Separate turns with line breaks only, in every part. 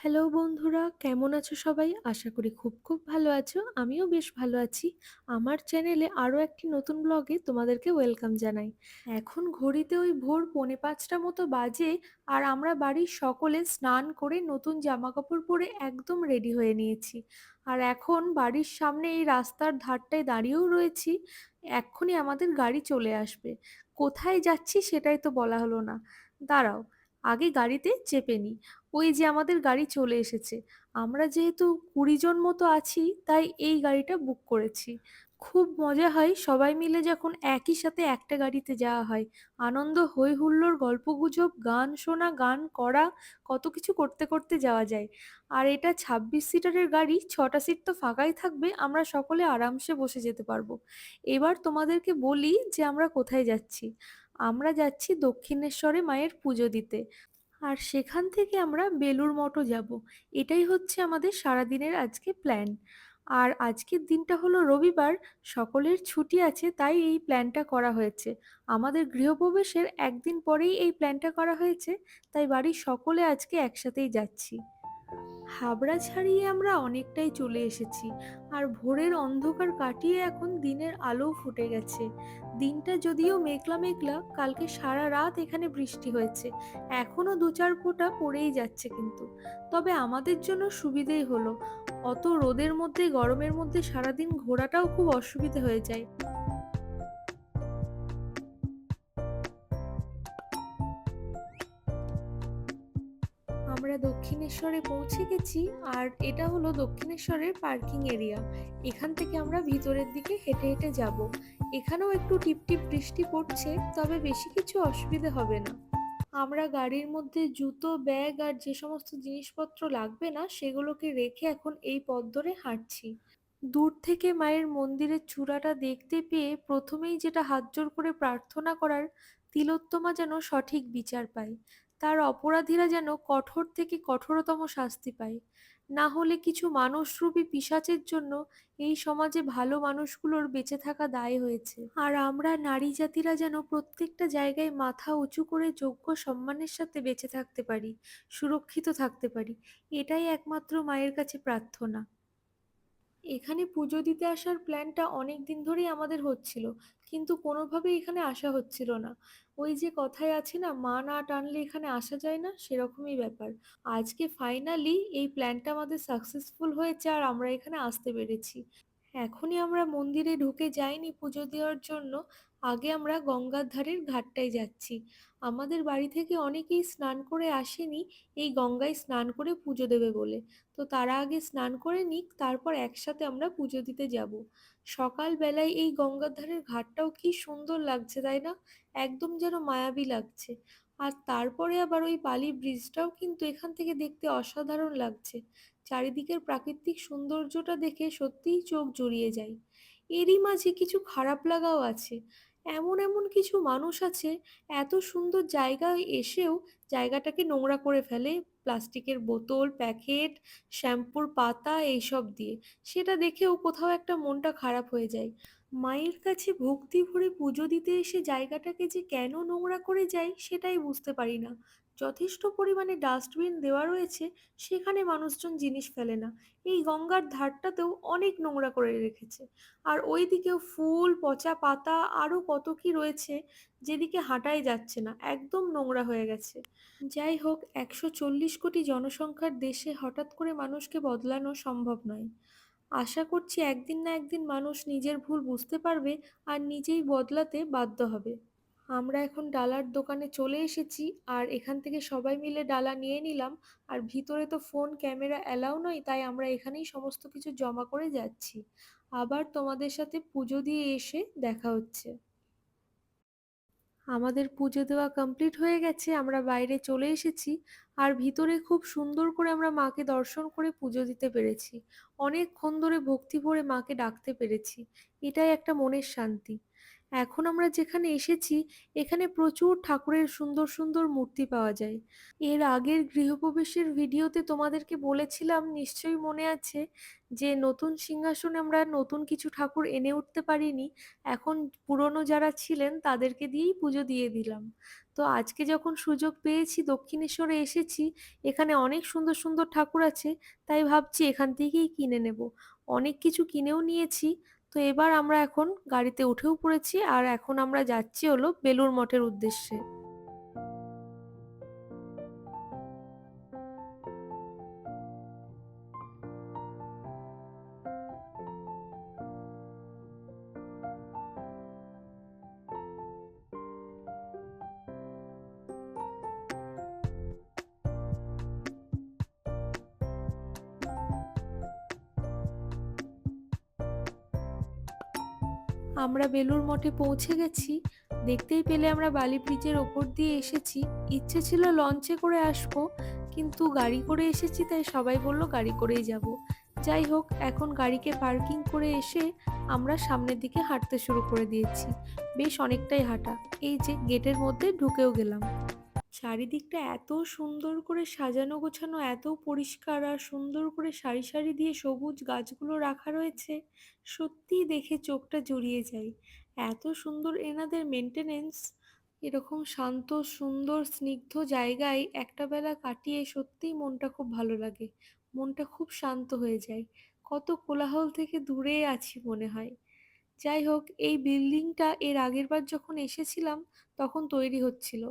Hello বন্ধুরা, কেমন আছো সবাই? আশা করি খুব, খুব ভালো আছো। আমিও বেশ ভালো আছি। আমার চ্যানেলে আরও একটি নতুন ব্লগে তোমাদেরকে ওয়েলকাম জানাই। এখন ঘড়িতে ওই ভোর পৌনে পাঁচটা মতো বাজে আর আমরা বাড়ির সকলে স্নান করে নতুন জামাকাপড় পরে একদম রেডি হয়ে নিয়েছি। আর এখন বাড়ির সামনে এই রাস্তার ধারটায় দাঁড়িয়েও রয়েছি। এক্ষুনি আমাদের গাড়ি চলে আসবে। কোথায় যাচ্ছি সেটাই তো বলা হলো না। দাঁড়াও, আগে গাড়িতে চেপে নিই। ওই যে আমাদের গাড়ি চলে এসেছে। আমরা যেহেতু কুড়ি জন মতো আছি, তাই এই গাড়িটা বুক করেছি। খুব মজা হয় সবাই মিলে যখন একই সাথে একটা গাড়িতে যাওয়া হয়। আনন্দ হৈ হুল্লোড় গল্পগুজব, গান শোনা, গান করা, কত কিছু করতে করতে যাওয়া যায়। আর এটা ছাব্বিশ সিটারের গাড়ি, ছটা সিট তো ফাঁকাই থাকবে, আমরা সকলে আরামসে বসে যেতে পারব। এবার তোমাদেরকে বলি যে আমরা কোথায় যাচ্ছি। আমরা যাচ্ছি দক্ষিণেশ্বরে মায়ের পুজো দিতে। আর সেখান থেকে আমরা বেলুড় মঠও যাব। এটাই হচ্ছে আমাদের সারাদিনের আজকে প্ল্যান আর আজকের দিনটা হলো রবিবার, সকলের ছুটি আছে তাই এই প্ল্যানটা করা হয়েছে। আমাদের গৃহপ্রবেশের একদিন পরেই এই প্ল্যানটা করা হয়েছে, তাই বাড়ির সকলে আজকে একসাথেই যাচ্ছি। হাবড়া ছাড়িয়ে আমরা অনেকটাই চলে এসেছি, আর ভোরের অন্ধকার কাটিয়ে এখন দিনের আলো ফুটে গেছে। দিনটা যদিও মেঘলা মেঘলা, কালকে সারা রাত এখানে বৃষ্টি হয়েছে। এখনও দু চার ফোঁটা পড়েই যাচ্ছে কিন্তু। তবে আমাদের জন্য সুবিধেই হলো। অত রোদের মধ্যে, গরমের মধ্যে সারাদিন ঘোরাটাও খুব অসুবিধে হয়ে যায়। দক্ষিণেশ্বরে পৌঁছে গেছি আর এটা হলো দক্ষিণেশ্বরের পার্কিং এরিয়া। এখান থেকে আমরা ভিতরের দিকে হেঁটে হেঁটে যাব। এখানেও একটু টিপটিপ বৃষ্টি পড়ছে, তবে বেশি কিছু অসুবিধে হবে না। আমরা গাড়ির মধ্যে জুতো, ব্যাগ আর যে সমস্ত জিনিসপত্র লাগবে না, সেগুলোকে রেখে এখন এই পথ ধরে হাঁটছি। দূর থেকে মায়ের মন্দিরের চূড়াটা দেখতে পেয়ে প্রথমেই যেটা হাতজোড় করে প্রার্থনা করার তিলোত্তমা যেন সঠিক বিচার পায়। তার অপরাধীরা যেন কঠোর থেকে কঠোরতম শাস্তি পায়। না হলে কিছু মানুষরূপী পিশাচের জন্য এই সমাজে ভালো মানুষগুলোর বেঁচে থাকা দায় হয়েছে। আর আমরা নারী জাতিরা যেন প্রত্যেকটা জায়গায় মাথা উঁচু করে যোগ্য সম্মানের সাথে বেঁচে থাকতে পারি, সুরক্ষিত থাকতে পারি, এটাই একমাত্র মায়ের কাছে প্রার্থনা। এখানে পুজো দিতে আসার প্ল্যানটা অনেক দিন ধরেই আমাদের হচ্ছিল, কিন্তু কোনোভাবেই এখানে আসা হচ্ছিল না। ওই যে কথায় আছে না, মা না টানলে এখানে আসা যায় না, সেরকমই ব্যাপার। আজকে ফাইনালি এই প্ল্যানটা আমাদের সাকসেসফুল হয়েছে আর আমরা এখানে আসতে পেরেছি। এখনই আমরা মন্দিরে ঢুকে যাইনি পুজো দেওয়ার জন্য, আগে আমরা গঙ্গার ধারের ঘাটটায় যাচ্ছি। আমাদের বাড়ি থেকে অনেকেই স্নান করে আসেনি, এই গঙ্গায় স্নান করে পুজো দেবে বলে। তো তারা আগে স্নান করে নিক, তারপর একসাথে আমরা পুজো দিতে যাব। সকালবেলায় এই গঙ্গার ধারের ঘাটটাও কি সুন্দর লাগছে, তাই না? একদম যেন মায়াবী লাগছে। আর তারপরে আবার ওই বালি ব্রিজটাও কিন্তু এখান থেকে দেখতে অসাধারণ লাগছে। চারিদিকের প্রাকৃতিক সৌন্দর্যটা দেখে সত্যিই চোখ জুড়িয়ে যায়। এরই মাঝে কিছু খারাপ লাগাও আছে। এমন এমন কিছু মানুষ আছে, এত সুন্দর জায়গায় এসেও জায়গাটাকে নোংরা করে ফেলে, প্লাস্টিকের বোতল, প্যাকেট, শ্যাম্পুর পাতা, এইসব দিয়ে। সেটা দেখেও কোথাও একটা মনটা খারাপ হয়ে যায়। মায়ের কাছে ভক্তি ভরে পুজো দিতে এসে জায়গাটাকে যে কেন নোংরা করে যায়, সেটাই বুঝতে পারি না। যথেষ্ট পরিমাণে ডাস্টবিন দেওয়া রয়েছে, সেখানে মানুষজন জিনিস ফেলে না। এই গঙ্গার ধারটাতেও অনেক নোংরা করে রেখেছে। আর ওই দিকেও ফুল, পচা পাতা আরও কত কি রয়েছে, যেদিকে হাঁটাই যাচ্ছে না, একদম নোংরা হয়ে গেছে। যাই হোক, একশো চল্লিশ কোটি জনসংখ্যার দেশে হঠাৎ করে মানুষকে বদলানো সম্ভব নয়। আশা করছি একদিন না একদিন মানুষ নিজের ভুল বুঝতে পারবে আর নিজেই বদলাতে বাধ্য হবে। আমরা এখন ডালার দোকানে চলে এসেছি আর এখান থেকে সবাই মিলে ডালা নিয়ে নিলাম। আর ভিতরে তো ফোন, ক্যামেরা অ্যালাউ নয়, তাই আমরা এখানেই সমস্ত কিছু জমা করে যাচ্ছি। আবার তোমাদের সাথে পুজো দিয়ে এসে দেখা হচ্ছে। আমাদের পুজো দেওয়া কমপ্লিট হয়ে গেছে, আমরা বাইরে চলে এসেছি। আর ভিতরে খুব সুন্দর করে আমরা মাকে দর্শন করে পুজো দিতে পেরেছি। অনেকক্ষণ ধরে ভক্তি ভরে মাকে ডাকতে পেরেছি। এটাই একটা মনের শান্তি। এখন আমরা যেখানে এসেছি, এখানে প্রচুর ঠাকুরের সুন্দর সুন্দর মূর্তি পাওয়া যায়। এর আগের গৃহপ্রবেশের ভিডিওতে তোমাদেরকে বলেছিলাম, নিশ্চয়ই মনে আছে, যে নতুন সিংহাসনে আমরা নতুন কিছু ঠাকুর এনে উঠতে পারিনি। এখন পুরনো যারা ছিলেন, তাদেরকে দিয়েই পুজো দিয়ে দিলাম। তো আজকে যখন সুযোগ পেয়েছি, দক্ষিণেশ্বরে এসেছি, এখানে অনেক সুন্দর সুন্দর ঠাকুর আছে, তাই ভাবছি এখান থেকেই কিনে নেব। অনেক কিছু কিনেও নিয়েছি তো এবার আমরা এখন গাড়িতে উঠেও পড়েছি আর এখন আমরা যাচ্ছি হলো বেলুর মঠের উদ্দেশ্যে। আমরা বেলুর মঠে পৌঁছে গেছি। দেখতেই পেলে আমরা বালি ব্রিজের ওপর দিয়ে এসেছি। ইচ্ছে ছিল লঞ্চে করে আসব, কিন্তু গাড়ি করে এসেছি, তাই সবাই বলল গাড়ি করেই যাব। যাই হোক, এখন গাড়িকে পার্কিং করে এসে আমরা সামনের দিকে হাঁটতে শুরু করে দিয়েছি। বেশ অনেকটাই হাঁটা। এই যে গেটের মধ্যে ঢুকেও গেলাম। চারিদিকটা এত সুন্দর করে সাজানো, গোছানো, এত পরিষ্কার আর সুন্দর করে সারি সারি দিয়ে সবুজ গাছগুলো রাখা রয়েছে, সত্যিই দেখে চোখটা জুড়িয়ে যায়। এত সুন্দর এনাদের মেনটেনেন্স এরকম শান্ত, সুন্দর, স্নিগ্ধ জায়গায় একটা বেলা কাটিয়ে সত্যিই মনটা খুব ভালো লাগে, মনটা খুব শান্ত হয়ে যায়। কত কোলাহল থেকে দূরে আছি মনে হয়। যাই হোক এই বিল্ডিংটা এর আগেরবার যখন এসেছিলাম, তখন তৈরি হচ্ছিল।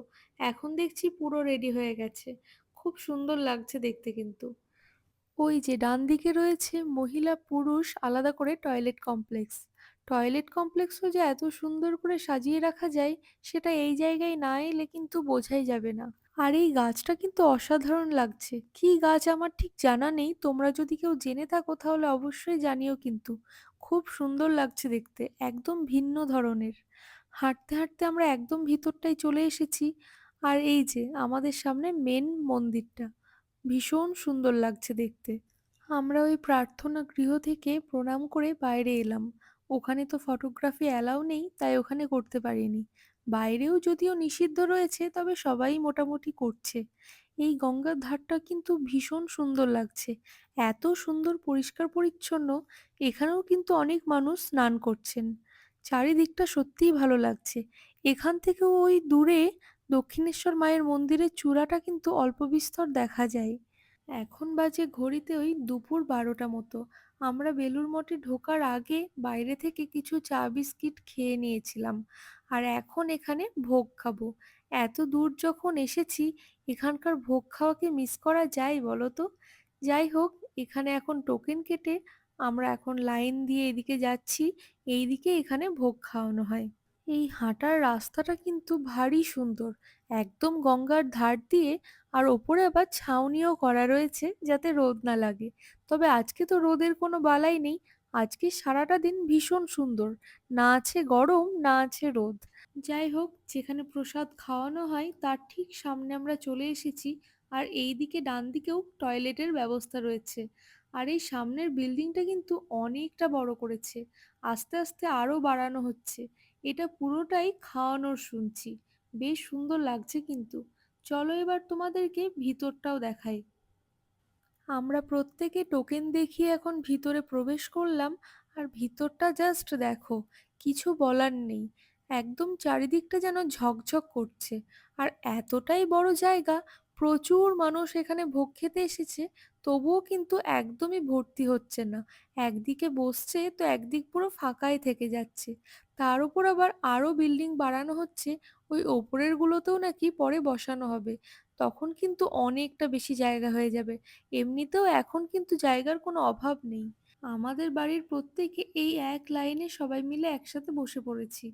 এখন দেখছি পুরো রেডি হয়ে গেছে। খুব সুন্দর লাগছে দেখতে কিন্তু। ওই যে ডান দিকে রয়েছে মহিলা পুরুষ আলাদা করে টয়লেট কমপ্লেক্স। টয়লেট কমপ্লেক্সও যে এত সুন্দর করে সাজিয়ে রাখা যায়, সেটা এই জায়গায় না এলে কিন্তু বোঝাই যাবে না। আর এই গাছটা কিন্তু অসাধারণ লাগছে। কী গাছ আমার ঠিক জানা নেই, তোমরা যদি কেউ জেনে থাকো তাহলে অবশ্যই জানিও কিন্তু। খুব সুন্দর লাগছে দেখতে, একদম ভিন্ন ধরনের। হাঁটতে হাঁটতে আমরা একদম ভিতরটায় চলে এসেছি। আর এই যে আমাদের সামনে মেন মন্দিরটা, ভীষণ সুন্দর লাগছে দেখতে। আমরা ওই প্রার্থনা গৃহ থেকে প্রণাম করে বাইরে এলাম। ওখানে তো ফটোগ্রাফি অ্যালাউ নেই, তাই ওখানে করতে পারিনি। বাইরেও যদিও নিষিদ্ধ রয়েছে, তবে সবাই মোটামুটি করছে। এই গঙ্গার ধারটা কিন্তু ভীষণ সুন্দর লাগছে। এত সুন্দর, পরিষ্কার, পরিচ্ছন্ন, এখানেও কিন্তু অনেক মানুষ স্নান করছেন। চারিদিকটা সত্যিই ভালো লাগছে। এখান থেকেও ওই দূরে দক্ষিণেশ্বর মায়ের মন্দিরের চূড়াটা কিন্তু অল্প বিস্তর দেখা যায়। এখন বাজে ঘড়িতে ওই দুপুর বারোটা মতো। আমরা বেলুড় মঠে ঢোকার আগে বাইরে থেকে কিছু চা বিস্কিট খেয়ে নিয়েছিলাম। আর এখন এখানে ভোগ খাব। এত দূর যখন এসেছি, এখানকার ভোগ খাওয়াকে মিস করা যায় বলো তো? যাই হোক, এখানে এখন টোকেন কেটে আমরা এখন লাইন দিয়ে এদিকে যাচ্ছি। এইদিকে এখানে ভোগ খাওয়ানো হয়। এই হাঁটার রাস্তাটা কিন্তু ভারী সুন্দর। একদম গঙ্গার ধার দিয়ে আর ওপরে আবার ছাউনিও করা রয়েছে যাতে রোদ না লাগে। তবে আজকে তো রোদের কোনো বালাই নেই। আজকে সারাটা দিন ভীষণ সুন্দর। না আছে গরম, না আছে রোদ। যাই হোক, যেখানে প্রসাদ খাওয়ানো হয় তার ঠিক সামনে আমরা চলে এসেছি আর এই দিকে ডান দিকেও টয়লেটের ব্যবস্থা রয়েছে। আর এই সামনের বিল্ডিংটা কিন্তু অনেকটা বড় করেছে। আস্তে আস্তে আরও বাড়ানো হচ্ছে। এটা পুরোটাই খাওয়ানোর শুনছি। বেশ সুন্দর লাগছে কিন্তু। চলো এবার তোমাদেরকে ভিতরটাও দেখাই। আমরা প্রত্যেকে টোকেন দেখিয়ে এখন ভিতরে প্রবেশ করলাম। আর ভিতরটা জাস্ট দেখো, কিছু বলার নেই। একদম চারিদিকটা যেন ঝকঝক করছে। আর এতটাই বড় জায়গা, প্রচুর মানুষ এখানে ভোগ খেতে এসেছে, তবুও কিন্তু একদমই ভর্তি হচ্ছে না। একদিকে বসছে, তো একদিক পুরো ফাঁকাই থেকে যাচ্ছে। তার উপর আবার আরও বিল্ডিং বাড়ানো হচ্ছে, ওই ওপরের গুলোতেও নাকি পরে বসানো হবে। তখন কিন্তু অনেকটা বেশি জায়গা হয়ে যাবে। এমনিতেও এখন কিন্তু জায়গার কোনো অভাব নেই। আমাদের বাড়ির প্রত্যেকে এই এক লাইনে সবাই মিলে একসাথে বসে পড়েছি।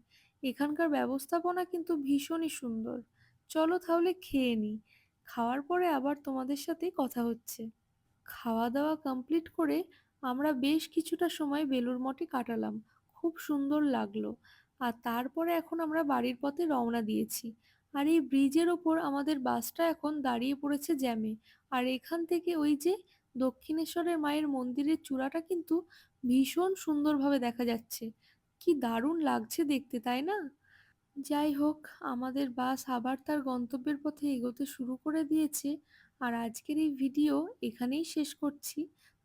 এখানকার ব্যবস্থাপনা কিন্তু ভীষণই সুন্দর। চলো তাহলে খেয়ে নিই খাওয়ার পরে আবার তোমাদের সাথে কথা হচ্ছে। খাওয়া দাওয়া কমপ্লিট করে আমরা বেশ কিছুটা সময় বেলুর মঠে কাটালাম। খুব সুন্দর লাগল। আর তারপরে এখন আমরা বাড়ির পথে রওনা দিয়েছি। আর এই ব্রিজের ওপর আমাদের বাসটা এখন দাঁড়িয়ে পড়েছে জ্যামে। আর এখান থেকে ওই যে দক্ষিণেশ্বরের মায়ের মন্দিরের চূড়াটা কিন্তু ভীষণ সুন্দরভাবে দেখা যাচ্ছে। কি দারুণ লাগছে দেখতে, তাই না? যাই হোক, আমাদের বাস আবার তার গন্তব্যের পথে এগোতে শুরু করে দিয়েছে। আর আজকের এই ভিডিও এখানেই শেষ করছি।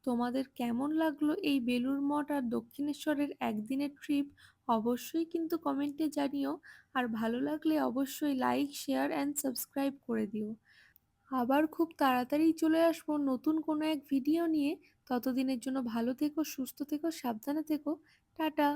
তোমাদের কেমন লাগল এই বেলুর মঠ আর দক্ষিণেশ্বরের একদিনের ট্রিপ? অবশ্যই কিন্তু কমেন্টে জানিও। আর ভালো লাগলে অবশ্যই লাইক, শেয়ার অ্যান্ড সাবস্ক্রাইব করে দিও। আবার খুব তাড়াতাড়ি চলে আসব নতুন কোনো এক ভিডিও নিয়ে। ততদিনের জন্য ভালো থেকো, সুস্থ থেকো, সাবধানে থেকো। টাটা!